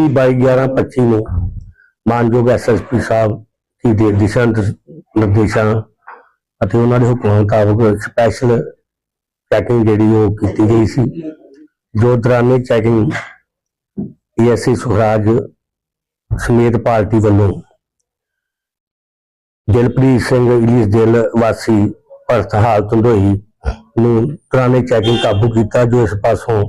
30 22 11 25 ਨੂੰ ਮਾਨਯੋਗ ਐਸਐਸਪੀ ਸਾਹਿਬ ਦੀ ਦੇ ਦਿਸ਼ਾ ਨਿਰਦੇਸ਼ਾਂ ਅਤੇ ਉਹਨਾਂ ਦੇ ਹੁਕਮਾਂ ਮੁਤਾਬਕ ਸਪੈਸ਼ਲ ਚੈਕਿੰਗ ਜਿਹੜੀ ਉਹ ਕੀਤੀ ਗਈ ਸੀ। ਜੋ ਦੌਰਾਨੇ ਚੈਕਿੰਗ ਏਐਸਸੀ ਸੁਖਰਾਜ ਸਮੇਤ ਪਾਰਟੀ ਵੱਲੋਂ ਦਿਲਪ੍ਰੀਤ ਸਿੰਘ ਇਲੀਸ ਦਿਲ ਵਾਸੀ ਭਰਤ ਹਾਲ ਧੰਦੋਈ ਨੂੰ ਦੌਰਾਨੇ ਚੈਕਿੰਗ ਕਾਬੂ ਕੀਤਾ, ਜੋ ਇਸ ਪਾਸੋਂ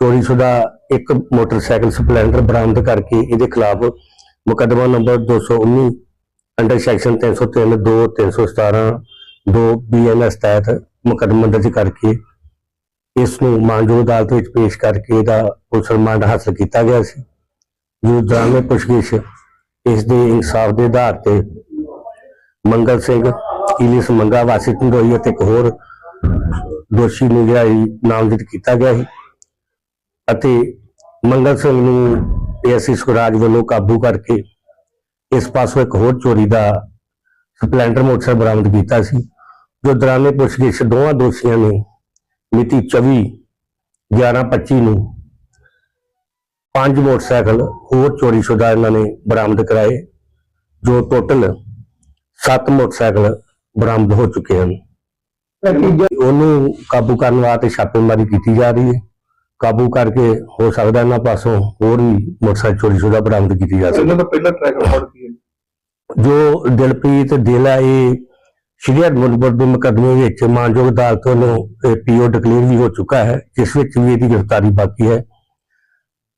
ਚੋਰੀਸ਼ੁਦਾ ਇੱਕ ਮੋਟਰਸਾਈਕਲ ਸਪਲੈਂਡਰ ਬਰਾਮਦ ਕਰਕੇ ਇਹਦੇ ਖਿਲਾਫ ਮੁਕੱਦਮਾ ਨੰਬਰ 219 ਅੰਡਰ ਸੈਕਸ਼ਨ 303 2 317 2 ਬੀਐਨਐਸ ਤਹਿਤ ਮੁਕੱਦਮਾ ਦਰਜ ਕਰਕੇ ਇਸ ਨੂੰ ਮਾਨਯੋਗ ਅਦਾਲਤ ਵਿੱਚ ਪੇਸ਼ ਕਰਕੇ ਇਹਦਾ ਪੁਲਿਸ ਰਿਮਾਂਡ ਹਾਸਲ ਕੀਤਾ ਗਿਆ ਸੀ। ਜੋ ਦੌਰਾਨ ਪੁੱਛਗਿੱਛ ਇਸ ਦੇ ਇਨਸਾਫ ਦੇ ਆਧਾਰ ਤੇ ਮੰਗਲ ਸਿੰਘ ਇਲਿਸ ਮੰਗਾ ਵਾਸੀ ਢੰਡੋਈ ਅਤੇ ਇੱਕ ਹੋਰ ਦੋਸ਼ੀ ਨੂੰ ਜਿਹੜਾ ਨਾਮਜ਼ਦ ਕੀਤਾ ਗਿਆ ਸੀ। ਅਤੇ ਮੰਗਲ ਸਿੰਘ ਨੂੰ ਏਐਸਸੀ ਸੁਰਾਜ ਵੱਲੋਂ ਕਾਬੂ ਕਰਕੇ ਇਸ ਪਾਸੋਂ ਇੱਕ ਹੋਰ ਚੋਰੀ ਦਾ ਸਪਲੈਂਡਰ ਮੋਟਰਸਾਈਕਲ ਬਰਾਮਦ ਕੀਤਾ ਸੀ ਜੋ ਦੌਰਾਨੇ ਪੁੱਛਗਿੱਛ ਦੋਵਾਂ ਦੋਸ਼ੀਆਂ ਨੇ ਮਿਤੀ 24 11 25 ਨੂੰ ਪੰਜ ਮੋਟਰਸਾਈਕਲ ਹੋਰ ਚੋਰੀਸ਼ੁਦਾ ਇਹਨਾਂ ਨੇ ਬਰਾਮਦ ਕਰਾਏ ਜੋ ਟੋਟਲ 7 ਮੋਟਰਸਾਈਕਲ ਬਰਾਮਦ ਹੋ ਚੁੱਕੇ ਹਨ। ਉਹਨੂੰ ਕਾਬੂ ਕਰਨ ਵਾਸਤੇ ਛਾਪੇਮਾਰੀ ਕੀਤੀ ਜਾ ਰਹੀ ਹੈ। ਕਾਬੂ ਕਰਕੇ ਹੋ ਸਕਦਾ ਇਹਨਾਂ ਪਾਸੋਂ ਹੋਰ ਵੀ ਮੋਟਰਸਾਈਕਲ ਚੋਰੀਸ਼ੁਦਾ ਬਰਾਮਦ ਕੀਤੀ ਜਾ ਸਕੇ। ਇਹਨਾਂ ਦਾ ਪਹਿਲਾ ਟਰੈਕ ਰਿਕਾਰਡ ਕੀ ਹੈ? ਜੋ ਦਿਲਪ੍ਰੀਤ ਦਿਲ ਹੈ ਇਹ ਸ਼੍ਰੀ ਹਰਮੰਦਰ ਦੇ ਮੁਕੱਦਮੇ ਵਿੱਚ ਮਾਨਯੋਗ ਅਦਾਲਤ ਵੱਲੋਂ ਪੀਓ ਡਿਕਲੇਅਰ ਵੀ ਹੋ ਚੁੱਕਾ ਹੈ ਜਿਸ ਵਿੱਚ ਵੀ ਇਹਦੀ ਗ੍ਰਿਫਤਾਰੀ ਬਾਕੀ ਹੈ।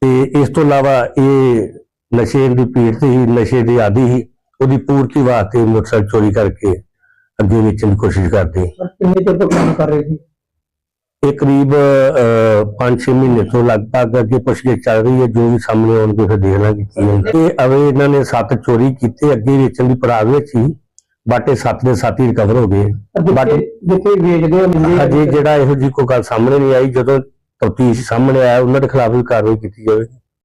ਤੇ ਇਸ ਤੋਂ ਇਲਾਵਾ ਇਹ ਨਸ਼ੇ ਦੀ ਪੀੜਤ ਹੀ ਨਸ਼ੇ ਦੀ ਆਦੀ ਹੀ ਉਹਦੀ ਪੂਰਤੀ ਵਾਸਤੇ ਮੋਟਰਸਾਈਕਲ ਚੋਰੀ ਕਰਕੇ ਅੱਗੇ ਵੇਚਣ ਦੀ ਕੋਸ਼ਿਸ਼ ਕਰਦੇ। ਕਿੰਨੇ ਚਿਰ ਤੋਂ ਕੰਮ ਕਰ ਰਹੇ ਸੀ? ਇਹ ਕਰੀਬ 5-6 ਮਹੀਨੇ ਤੋਂ ਲਗਭਗ ਅੱਗੇ ਪੁੱਛਗਿੱਛ ਚੱਲ ਰਹੀ ਹੈ ਜੋ ਵੀ ਸਾਹਮਣੇ ਆਉਣਗੇ ਫਿਰ ਦੇਖ ਲਾਂਗੇ ਕੀ ਹੁੰਦਾ। ਤੇ ਅਵੇ ਇਹਨਾਂ ਨੇ ਸੱਤ ਚੋਰੀ ਕੀਤੇ ਅੱਗੇ ਵੇਚਣ ਦੀ ਪੜਾਅ ਵਿੱਚ ਹੀ ਬਾਟੇ ਸੱਤ ਦੇ ਸੱਤ ਹੀ ਰਿਕਵਰ ਹੋ ਗਏ। ਬਟ ਜਿੱਥੇ ਵੇਚਦੇ ਹੋ ਅਜੇ ਜਿਹੜਾ ਇਹੋ ਜੀ ਕੋਈ ਗੱਲ ਸਾਹਮਣੇ ਨਹੀਂ ਆਈ ਜਦੋਂ ਤਫਤੀਸ਼ ਸਾਹਮਣੇ ਆਇਆ ਉਹਨਾਂ ਦੇ ਖਿਲਾਫ ਵੀ ਕਾਰਵਾਈ ਕੀਤੀ ਜਾਵੇ